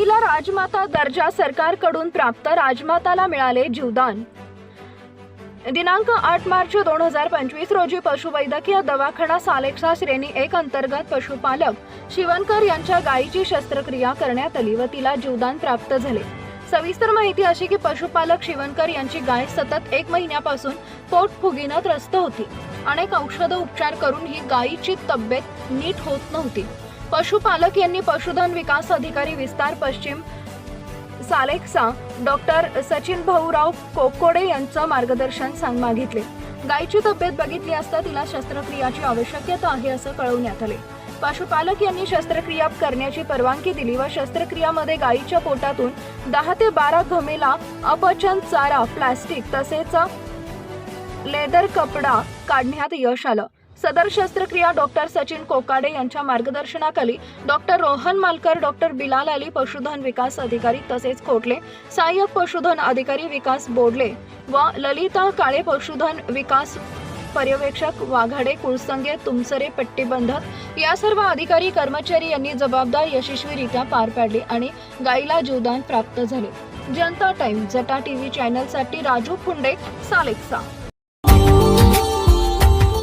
राजमाता दर्जा सरकारकडून प्राप्त राजमाताला मिळाले जीवदान. दिनांक आठ मार्च दोन हजार पंचवीस रोजी पशुवैद्यकीय दवाखाना सालेक्सा श्रेणी एक अंतर्गत पशुपालक शिवनकर यांच्या गायीची शस्त्रक्रिया करण्यात आली व तिला जीवदान प्राप्त झाले. सविस्तर माहिती अशी की पशुपालक शिवनकर यांची गाय सतत एक महिन्यापासून पोटफुगीनं त्रस्त होती. अनेक औषध उपचार करून ही गायीची तब्येत नीट होत नव्हती. पशुपालक यांनी पशुधन विकास अधिकारी विस्तार पश्चिम सालेक्सा डॉक्टर सचिन भाऊराव कोकोडे यांचं मार्गदर्शन सांग मागितले. गायची तब्येत बघितली असता तिला शस्त्रक्रियाची आवश्यकता आहे असं कळवण्यात आले. पशुपालक यांनी शस्त्रक्रिया करण्याची परवानगी दिली व शस्त्रक्रियामध्ये गायीच्या पोटातून दहा ते बारा घमेला अपचन चारा प्लास्टिक तसेच लेदर कपडा काढण्यात यश आलं. सदर शस्त्रक्रिया डॉक्टर सचिन कोकाडे यांच्या मार्गदर्शनाखाली डॉक्टर रोहन मालकर डॉक्टर बिलाल अली पशुधन विकास अधिकारी तसेच खोटले सहाय्यक पशुधन अधिकारी विकास बोडले व ललिता काळे पशुधन विकास पर्यवेक्षक वाघाडे कुळसंगे तुमसरे पट्टीबंधक या सर्व अधिकारी कर्मचारी यांनी जबाबदार यशस्वीरित्या पार पाडली आणि गायीला जीवदान प्राप्त झाले. जनता टाइम जटा टीव्ही चॅनलसाठी Raju Phunde Salekasa.